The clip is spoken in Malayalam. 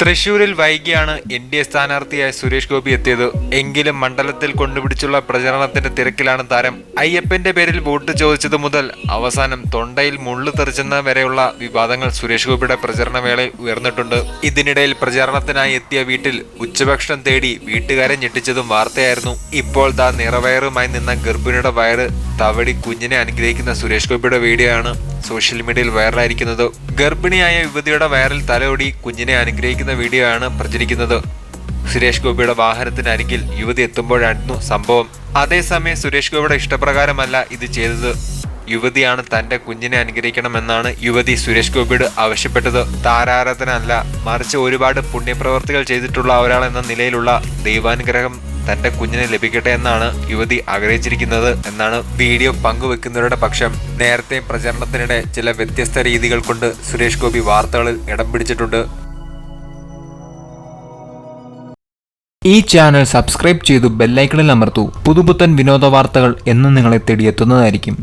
തൃശൂരിൽ വൈകിയാണ് എൻ ഡി എ സ്ഥാനാർത്ഥിയായ സുരേഷ് ഗോപി എത്തിയത്. എങ്കിലും മണ്ഡലത്തിൽ കൊണ്ടുപിടിച്ചുള്ള പ്രചരണത്തിന്റെ തിരക്കിലാണ് താരം. അയ്യപ്പന്റെ പേരിൽ വോട്ട് ചോദിച്ചത് മുതൽ അവസാനം തൊണ്ടയിൽ മുള്ളു തെറിച്ചെന്ന വരെയുള്ള വിവാദങ്ങൾ സുരേഷ് ഗോപിയുടെ പ്രചരണ വേളയിൽ ഉയർന്നിട്ടുണ്ട്. ഇതിനിടയിൽ പ്രചാരണത്തിനായി എത്തിയ വീട്ടിൽ ഉച്ചഭക്ഷണം തേടി വീട്ടുകാരെ ഞെട്ടിച്ചതും വാർത്തയായിരുന്നു. ഇപ്പോൾ ദാ നിറവയറുമായി നിന്ന ഗർഭിണിയുടെ വയറ് തവടി കുഞ്ഞിനെ അനുഗ്രഹിക്കുന്ന സുരേഷ് ഗോപിയുടെ വീഡിയോ ആണ് സോഷ്യൽ മീഡിയയിൽ വൈറലായിരിക്കുന്നത്. ഗർഭിണിയായ യുവതിയുടെ വയറിൽ തലയൊടി കുഞ്ഞിനെ അനുഗ്രഹിക്കുന്ന വീഡിയോ ആണ് പ്രചരിക്കുന്നത്. സുരേഷ് ഗോപിയുടെ വാഹനത്തിന് അരികിൽ യുവതി എത്തുമ്പോഴായിരുന്നു സംഭവം. അതേസമയം സുരേഷ് ഗോപിയുടെ ഇഷ്ടപ്രകാരമല്ല ഇത് ചെയ്തത്. യുവതിയാണ് തന്റെ കുഞ്ഞിനെ അനുഗ്രഹിക്കണമെന്നാണ് യുവതി സുരേഷ് ഗോപിയോട് ആവശ്യപ്പെട്ടത്. താരാരാധന അല്ല മറിച്ച് ഒരുപാട് പുണ്യപ്രവർത്തികൾ ചെയ്തിട്ടുള്ള ഒരാൾ എന്ന നിലയിലുള്ള ദൈവാനുഗ്രഹം തന്റെ കുഞ്ഞിന് ലഭിക്കട്ടെ എന്നാണ് യുവതി ആഗ്രഹിച്ചിരിക്കുന്നത് എന്നാണ് വീഡിയോ പങ്കുവെക്കുന്നവരുടെ പക്ഷം. നേരത്തെ പ്രചരണത്തിനിടെ ചില വ്യത്യസ്ത രീതികൾ കൊണ്ട് സുരേഷ് ഗോപി വാർത്തകളിൽ ഇടം പിടിച്ചിട്ടുണ്ട്. ഈ ചാനൽ സബ്സ്ക്രൈബ് ചെയ്തു ബെല്ലൈക്കണിൽ അമർത്തു. പുതുപുത്തൻ വിനോദ വാർത്തകൾ എന്ന് നിങ്ങളെ തേടിയെത്തുന്നതായിരിക്കും.